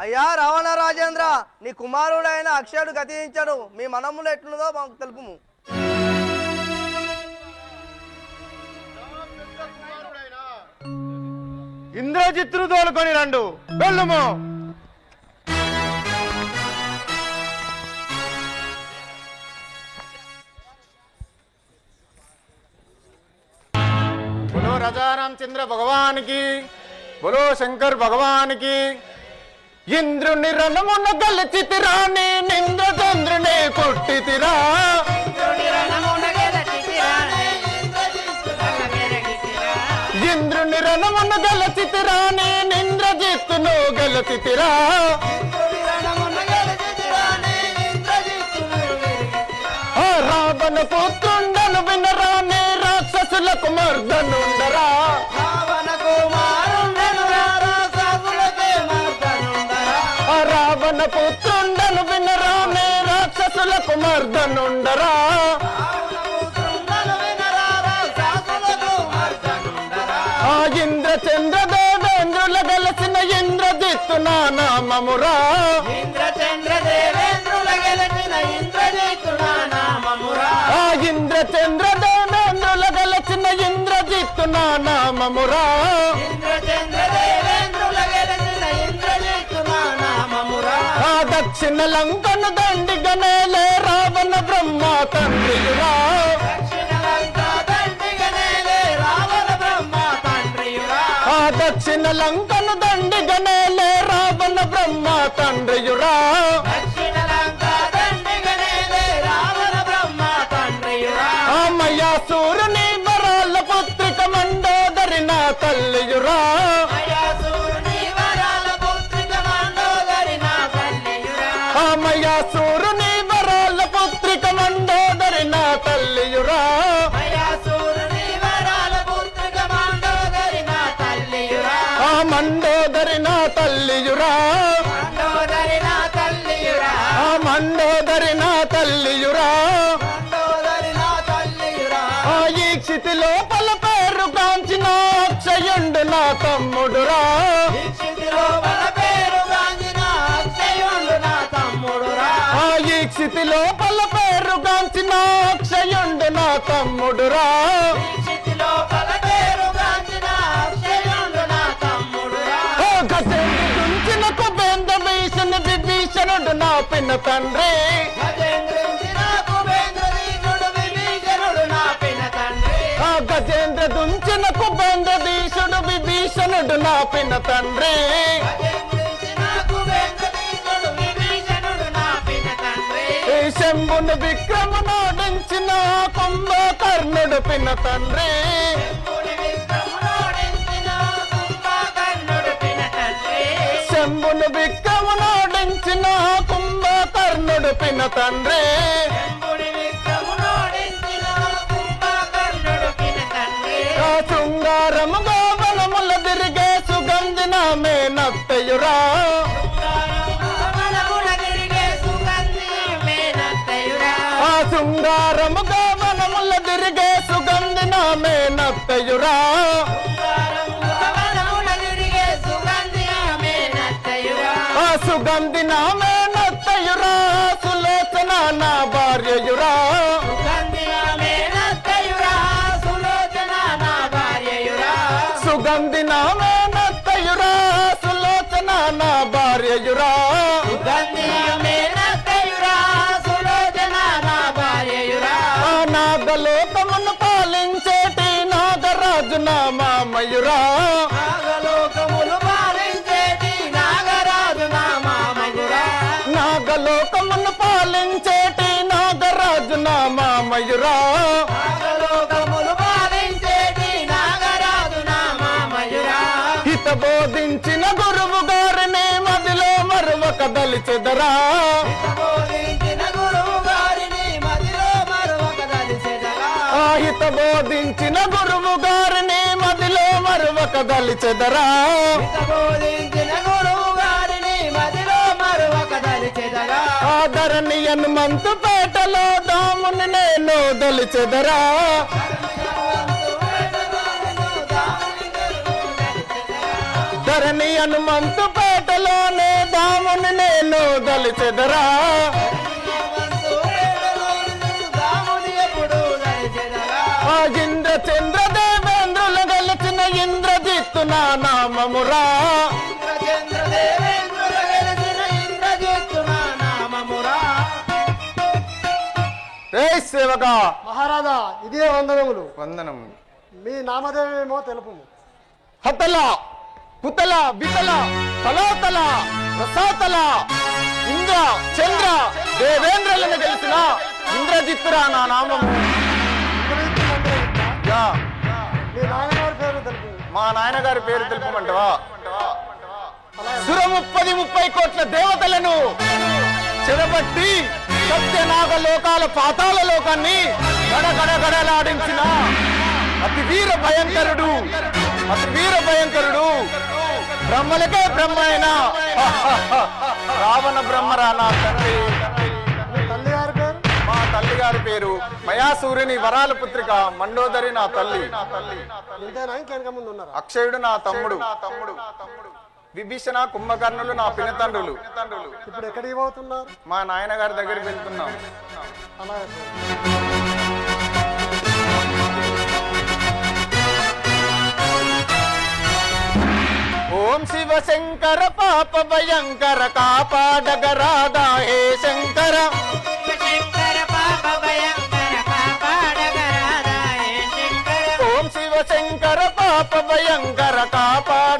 అయ్యా రావణ రాజేంద్ర నీ కుమారుడైన అక్షయుడు గతించాడు మీ మనములు ఎట్లుందో మాకు తెలుపుము. ఇంద్రజిత్తును తోలుకొని రండు. వెళ్ళుము. రజారామ చంద్ర రామచంద్ర భగవానికి బులో శంకర్ భగవానికి ఇంద్రుని రణమున గలచితిరా నీ నింద్రచంద్రుని కొట్టితిరా. ఇంద్రుని రణమున గలచితిరా నీ నింద్రజిత్తును గలచితిరా. రావణ పుత్రుండను వినరా నీ రాక్షసులకు మర్దనుండరా. మర్దనుండరా? ఆ ఇంద్ర చంద్ర దేవేంద్రుల గెలిచిన ఇంద్రజిత్తు నా నామమురా. ఆ ఇంద్ర చంద్ర దేవేంద్రుల గెలిచిన ఇంద్రజిత్తు నా నామమురా. ఆ దక్షిణ లంకను దండిగనేలే రావణ బ్రహ్మ తండ్రియురా ఆ దక్షిణ లంకను దండిగనేలే రావణ బ్రహ్మ తండ్రియురా తమ్ముడురా. ఓ గజేంద్ర గుంచిన విభీషణుడు నా పిన్న తండ్రి. గజేంద్ర దుంచిన కుబేంద్ర దీశుడు విభీషణుడు నా పిన్న తండ్రి. శంభును విక్రమనాడించిన కుంభకర్ణుడు పిన్న తండ్రి. శంభును విక్రమనాడించిన కుంభకర్ణుడు పిన్న తండ్రి. ఆ శృంగారము గోవనముల తిరిగే సుగంధి నామే నత్తయురా. మామయురా హిత బోధించిన గురువు గారిని మదిలో దలిచెదరా. మరొక దలిసెదరా ఆ హిత బోధించిన గురువు గారిని మదిలో మరువక దలిచెదరా. ఆదరణి హనుమంతు పేటలో దాముని నేను దొలిచెదరా. ధరణి హనుమంతు పేటలోనే దాముని నేను దొలిచెదరా. ఇంద్ర చంద్ర దేవేంద్రులు గెలిచిన ఇంద్రజిత్తు నా నామమురా. రే సేవక! మహారాజా ఇదే వందనములు. వందనం మీ నామధేయమేమో తెలుపు హతల పుతల వితల తలాతల రసాతల ఇంద్ర చంద్ర దేవేంద్రులను గెలిచిన ఇంద్రజిత్తురా నా నామము. యా. మీ నాయనగారి పేరు తెలుపు. మా నాయనగారి పేరు తెలుపమంటవా? సుర ముప్పది ముప్పై కోట్ల దేవతలను చెరబట్టి సత్యనాగ లోకాల పాతాల లోకాన్ని గడగడ గడలాడించిన అతి వీర భయంకరుడు అతి వీర భయంకరుడు బ్రహ్మలకే బ్రహ్మ అయిన రావణ బ్రహ్మరా నా తండ్రి. మీ తల్లి గారి పేరు? మా తల్లి గారి పేరు మయాసూరిని వరాల పుత్రిక మండోదరి నా తల్లి. అక్షయుడు నా తమ్ముడు. విభీషణ కుంభకర్ణులు నా పినతండ్రులు. ఇప్పుడు ఎక్కడికి పోతున్నారు? మా నాయనగారి దగ్గరికి వెళ్తున్నాం. ఓం శివ శంకర పాప భయంకర కాపాడగరాదా హే శంకర. ఓం శివ శంకర పాప భయంకర కాపాడగరాదా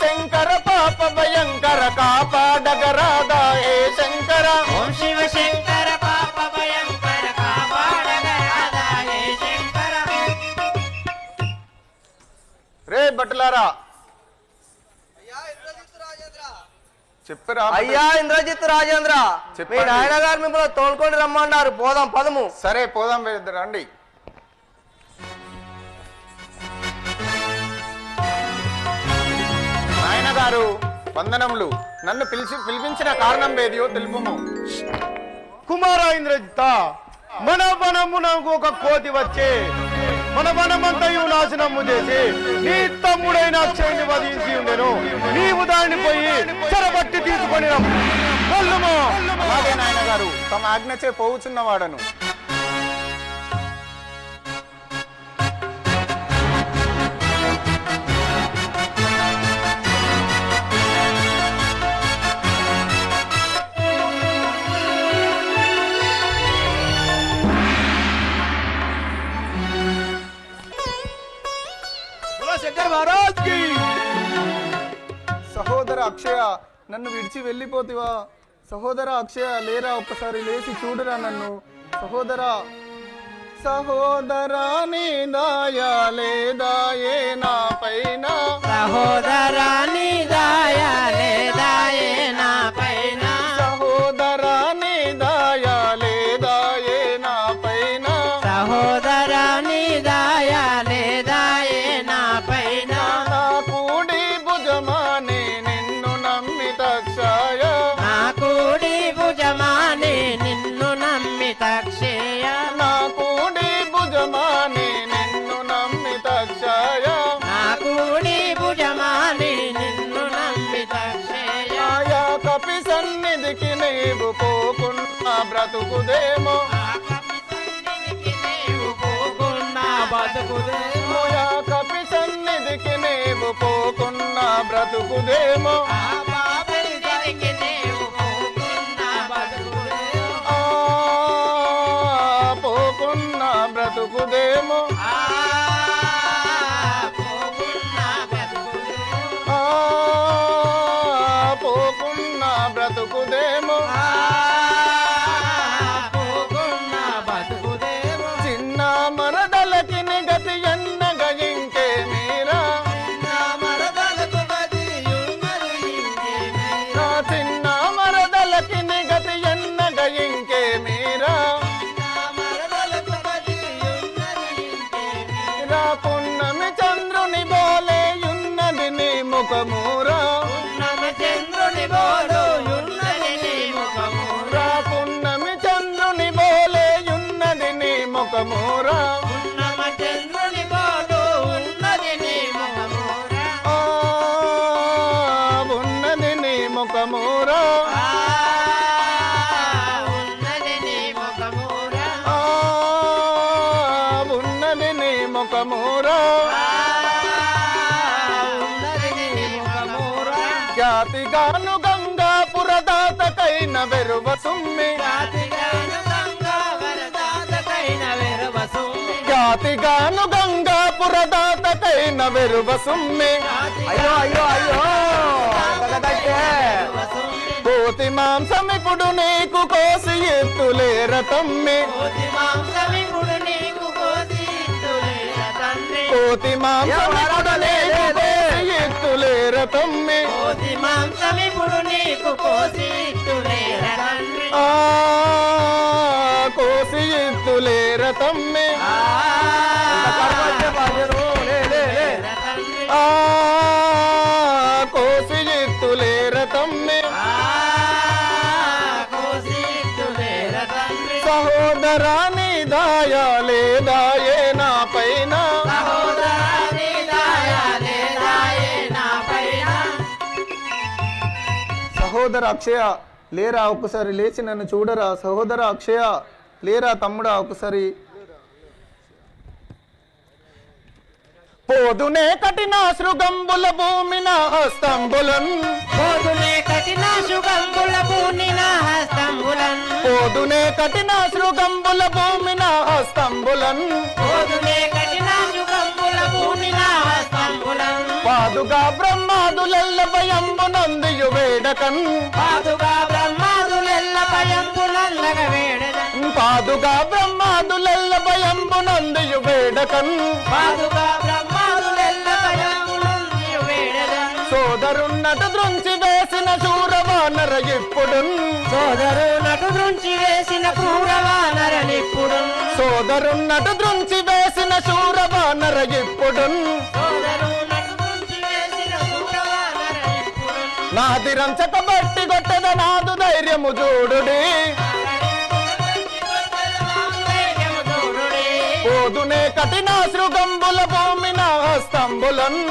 శంకర పాప భయంకర కాపాడగరాదా హే శంకర? ఓం శివ శంకర పాప భయంకర కాపాడగరాదాయే శంకర? రే బట్టులారా చెప్పరా అయ్యా ఇంద్రజిత్ రాజేంద్ర. మీ చెప్పండి. నాయనగారు మిమ్మల్ని తోలుకొని రమ్మన్నారు పోదాం పదము. సరే పోదాం రండి. గారు వందనములు. నన్ను పిలిచి పిలిపించిన కారణం ఏదియో తెలుపుము. కుమార ఇంద్రజిత మన వనమునకు ఒక కోతి వచ్చే మన వనమంతయు నాశనము చేసి నీ తమ్ముడైన అక్షయుని వధించి ఉండెను. నీవు దాన్ని పోయి చెరబట్టి తీసుకొని రమ్ము. అలాగే నాయన గారు తమ ఆజ్ఞచే పోవుచున్నవాడను. అక్షయ నన్ను విడిచి వెళ్ళిపోతివా? సహోదర అక్షయ లేరా ఒక్కసారి లేచి చూడురా నన్ను. సహోదర సహోదరా నీ దాయా ఏ నా పైన. సహోదరాని దాయాలే దాయే బతుకుదేమో. ఆయా కపి సన్నిధికి నీవు పోకున్నా. బ్రతుకుదేమో. ముఖమురా. ఉన్నది నీ ముఖమురా. ఖ్యాతిగాను గంగాపురదాతకైన వెరువ సుమ్మి. గంగా గంగాపురదాతకైన వెరువ సుమ్మి. అయ్యో అయ్యో అయ్యో. కోతి మాంసమిప్పుడు నీకు కోసి ఎత్తులేర తమ్మి కోతి కోతి మాంసమిప్పుడు నీకు కోసి ఎత్తులేర తమ్మి కోతి మాంసమిప్పుడు నీకు కోసి ఎత్తులేర తమ్మి కోసి ఎత్తులేర తమ్మి కోసి ఇత్తులేర తండ్రి సహోదరాని దాయా లేదాయే నా పైన సహోదరాని దాయే నా పైన సహోదర అక్షయ లేరా ఒకసారి లేచి నన్ను చూడరా. సహోదర అక్షయ లేరా తమ్ముడా ఒకసారి పోదునే కఠిన శృగంబుల భూమిన హస్తంబులన్. పోదునే కఠిన శుభంబుల పూనిన హస్తంబులన్. పోదునే కఠిన శృగంబుల భూమిన హస్తంబులన్. పోదునే కఠిన శుభంబుల పూనిన హస్తంబులన్. పాదుగా బ్రహ్మాదులెల్ల భయంబునందియు వేడకన్. పాదుగా బ్రహ్మాదులెల్ల భయంబులల్లగ వేడదన్. పాదుగా బ్రహ్మాదులెల్ల భయంబునందియు వేడకన్. పాదుగా బ్రహ్మాదులెల్ల సోదరున్నటు దృంచి వేసిన శూరవానర ఇప్పుడు సోదరు నటు దృంచి వేసిన శూరవానర ఇప్పుడు సోదరు నటు దృంచి వేసిన క్రూరవానరనిప్పుడు నాదిరంచక బట్టి కొట్టద నాదు ధైర్యము చూడుడి పోదునే కఠిన శృగంబుల భూమిన స్తంభులన్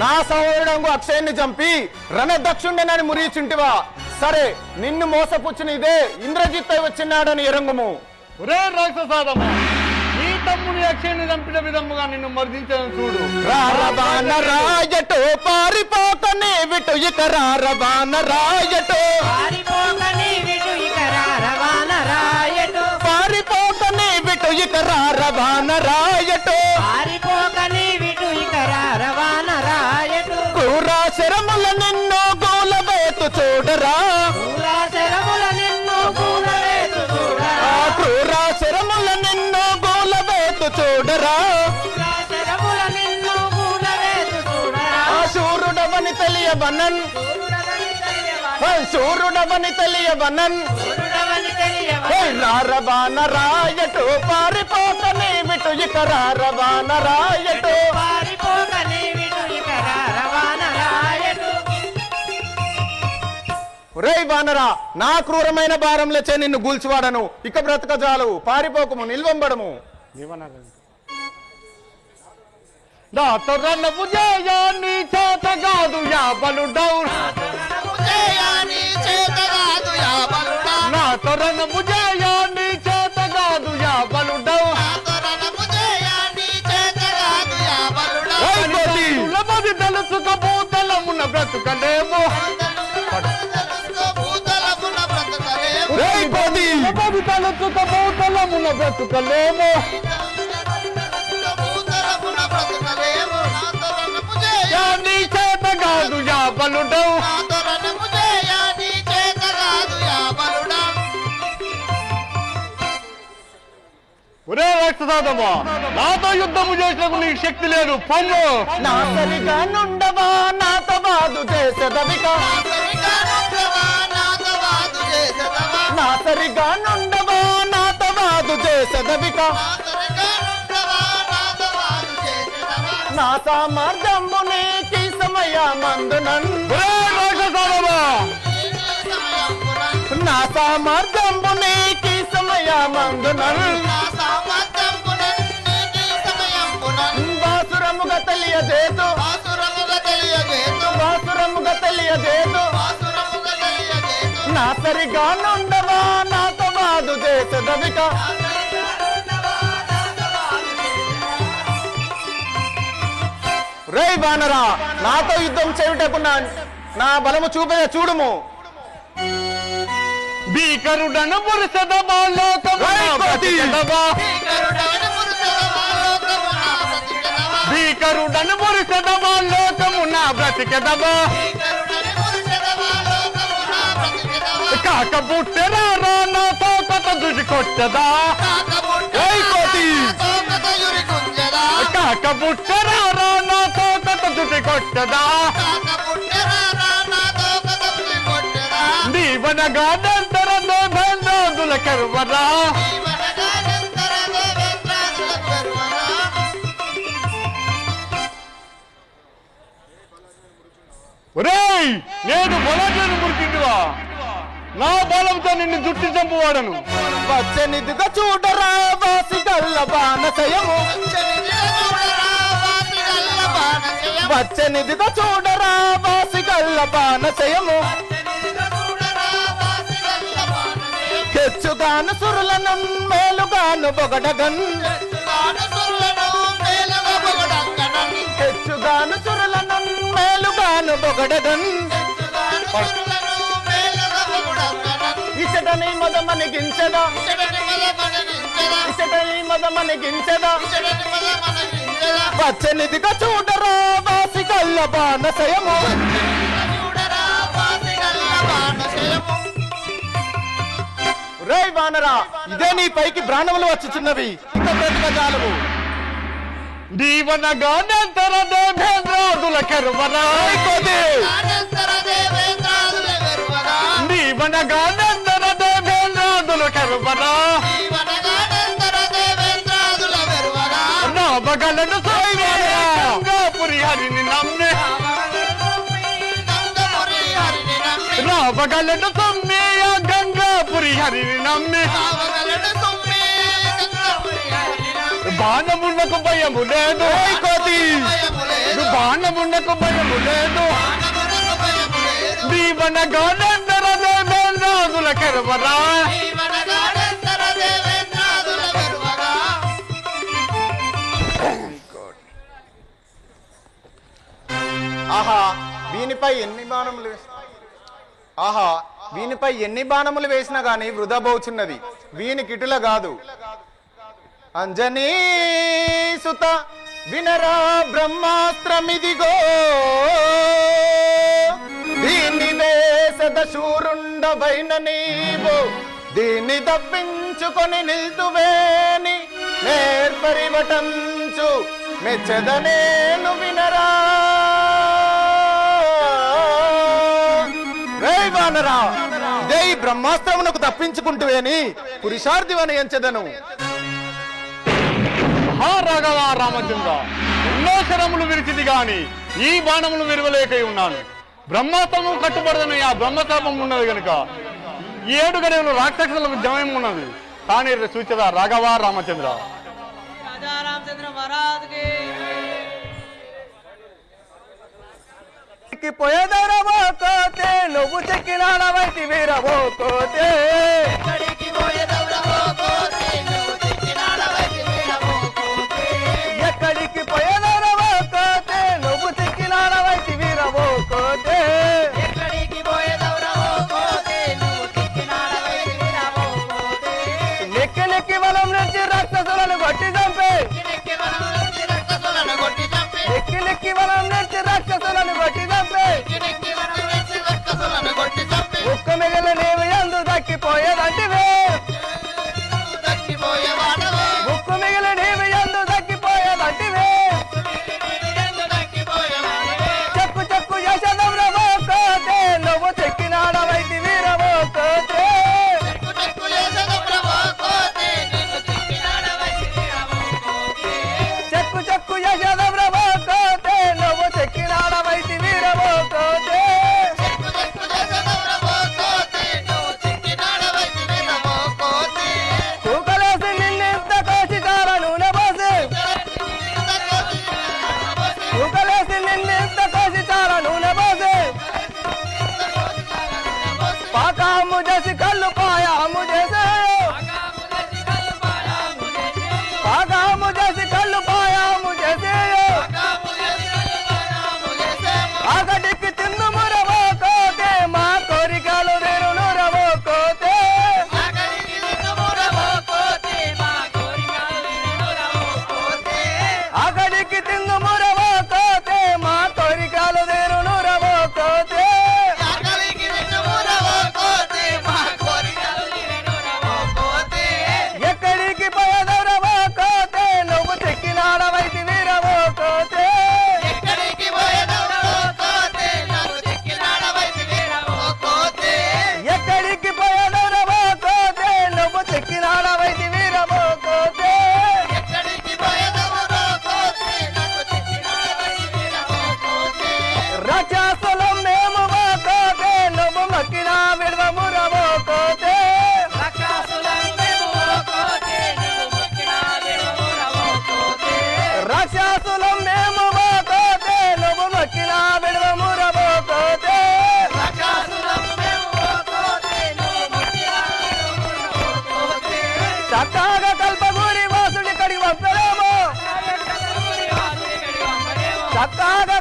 నా సహోదరుడు అక్షయాన్ని చంపి రణదక్షుండనని మురిచుంటివా సరే నిన్ను మోసపుచ్చిన ఇదే ఇంద్రజిత్ అయి వచ్చినాడని ఎరంగుము. ఒరే రాక్షసాదమా నీ తమ్ముని అక్షయాన్ని చంపిన విధముగా నిన్ను మర్దించను చూడు. రారబాన రాయటో పారిపోతనే విటు ఇక రారబాన రాయటో. పారిపోతనే విటు ఇక రారబాన రాయటో. తెలియవనన్ సూర్యుడవని తెలియవా ఆ తెలియవనన్ సూర్యుడవని రారబాన రాయటు పారిపోతనే విటు ఇక రారబాన రాయటు పారిపోకని విటు ఇక రవాణ రాయటు రేయ్ వానరా నా క్రూరమైన భారంలచే నిన్ను గూల్చివాడను. ఇక బ్రతక చాలు పారిపోకము నిల్వంబడము. నా తొర్రన్నపు జయాన్ని చేత కాదు యా బలుడౌ నా తొర్రన్నపు జయాన్ని చేత కాదు యా బలుడౌ ఓయ్ కోతి! లబది తెలుసుకపోతలమున బ్రతుకలేమో రేయ్ కోతి! లబది తెలుసుకపోతలమున బ్రతుకలేమో కాదు యా బలుడౌ ఒరే రాక్షసాదమా నాతో యుద్ధము చేసినకు నీకు శక్తి లేదు పొమ్ము నా సరిగా నుండవా నాతో బాదు చేసదవిక నా సరిగా నుండవా నాతో బాదు చేసదవిక నా సామర్థ్యము నీకి సమయ మందునన్ నా సామర్థ్యము నీకి సమయమందునల్ బాసురముగా తెలియజేదు బాసురముగా తెలియజేదు నా సరిగా నుండవా నాతో బాదు చేసదవిక రేయ్ బానరా నాతో యుద్ధం చేయుటకు నా నా బలము చూపే చూడుము. భీకరుడను బ్రతికెదవా భీకరుడను పురుషదమా లోకమున బ్రతికెదవా కాక పుట్టెరా నాతో కథ దుడి కొట్టదా కోతి! దుడి కొట్టదా? దీవనగా నంతర దేవేంద్రాదుల కర్వరా? ఒరేయ్ నేను బలజను మురికిందివా నా బలంతో నిన్ను జుట్టి చంపువాడను. పచ్చనిదిగా చూడరా వాసి గల్ల బానసయము పచ్చనిదిగా చూడరా వాసి గల్ల బానసయము హెచ్చుగాను సురులను మేలుగాను బొగడగన్. హెచ్చుగాను సురులను మేలుగాను బొగడగన్. ఇచటని మదమనిగించదా ఇచటని మదమనిగించదా పచ్చనిదిగా చూడరా వాసి గల్ల బానసయము రే వానరా ఇదే నీ పైకి ప్రాణములు వచ్చుచున్నవి. దేవేంద్రాదుల కర్వరా నంతర దేవేంద్రాదుల కర్వరా బగలను సొమ్మియ గంగాపురి హరిని నమ్మి. బాణమున్నకు భయము లేదు కోతి. బాణమున్నకు భయము లేదు. దీవనగా నందర దేవేంద్రాదుల కరవరా. ఆహా వీనిపై ఎన్ని బాణములు వేసి ఆహా వీనిపై ఎన్ని బాణములు వేసినా గాని వృధా పోచున్నది వీని కిటుల కాదు అంజనీ సుత వినరా బ్రహ్మాస్త్రమిదిగో. దీని వేసద శూరుండవైన నీవు. దీన్ని తప్పించుకొని నిల్తువేని నేర్పరివటంచు. మెచ్చదనేను వినరా జై బ్రహ్మాస్త్రమునకు తప్పించుకుంటువేని పురుషార్థి వనయించదను మహారాఘవ రామచంద్ర ఎన్నో శరములు విరిచింది గాని ఈ బాణములు విరవలేక ఉన్నాను. బ్రహ్మాస్త్రము కట్టుబడదని ఆ బ్రహ్మతాపం ఉన్నది గనుక. ఏడు గడియలు రాక్షసులకు జమయం ఉన్నది కానీ సూచన రాఘవ రామచంద్ర. రాజా రామచంద్ర మహారాజుకి के పోయేదరవో నువ్వు చెక్కినాడవైతి వీరవో Father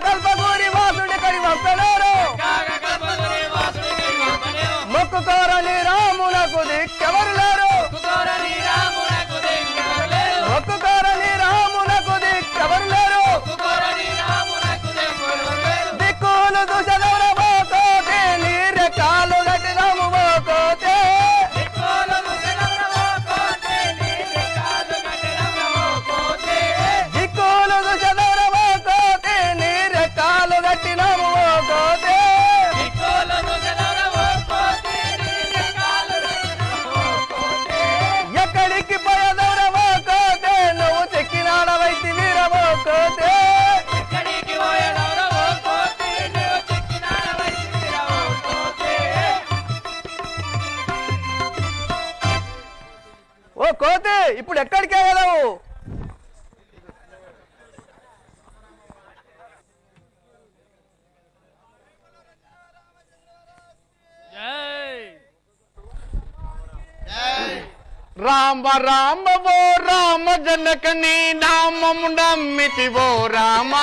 రామ రామ ఓ రామ జనక నీ నామము నమ్మితివో రామ.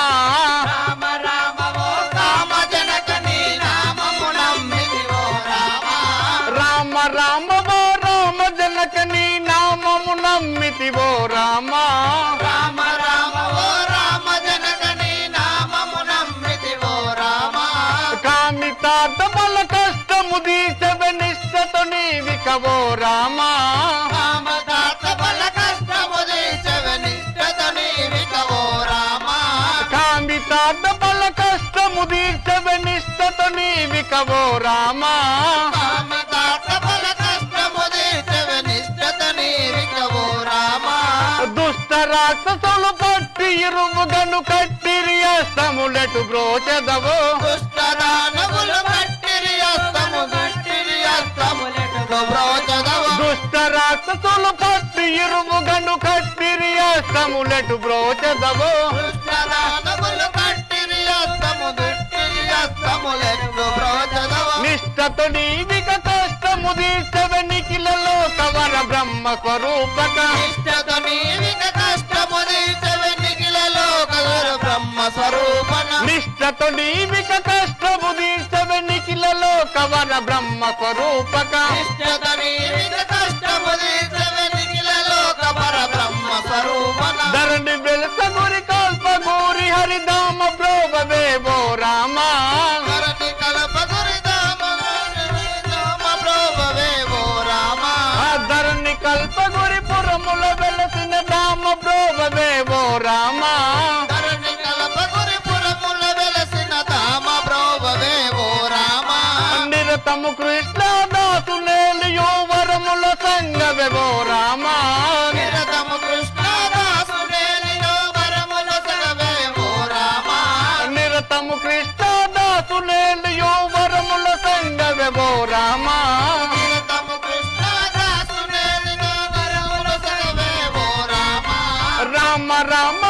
రామ రామ ఓ రామ జనక నీ నామము నమ్మితివో రామ. రామ రామ ఓ రామ జనక నీ నామము నమ్మితివో రామ. రామ రామ ఓ రామ జనక నీ నామము నమ్మితివో రామ. కామితార్థ బల కష్టము దీసవ నిష్టతో నీవికవో రామ. బల కష్టము దీసవ నిష్టతో నీవికవో రామ. దుష్ట రాక్షసులు పట్టి ఇరువుగను కట్టిరి అస్తములెటు బ్రోచెదవో. దుష్టదానవులు కట్టిరి అస్తము దుష్టిరి అస్తములెటు బ్రోచదవు. దుష్ట రాక్షసులు పట్టి ఇరువుగను కట్టిరి అస్తములెటు బ్రోచెదవో. దుష్టదానవులు కట్టిరి నిష్టతో నీవిక కష్టము దీసవ నిఖిలలో కవర బ్రహ్మ స్వరూపక ఇష్టత నీవిక కష్టము దీచవెన్నికిల లోకగురు బ్రహ్మ స్వరూపన. నిష్టతో నీవిక కష్టము నిఖిలలో కవర బ్రహ్మ స్వరూపక ఇష్టత లోకముల వెలసిన రామ బ్రోవదేవో రామ. ధరణి కలపగురి పురముల వెలసిన రామ బ్రోవదేవో రామ. నిరతము కృష్ణ దాసులేలియో వరముల సంగవేవో రామ. నిరతము కృష్ణ దాసులేలియో వరముల సంగవేవో రామ. నిరతము రామ. ராம ராம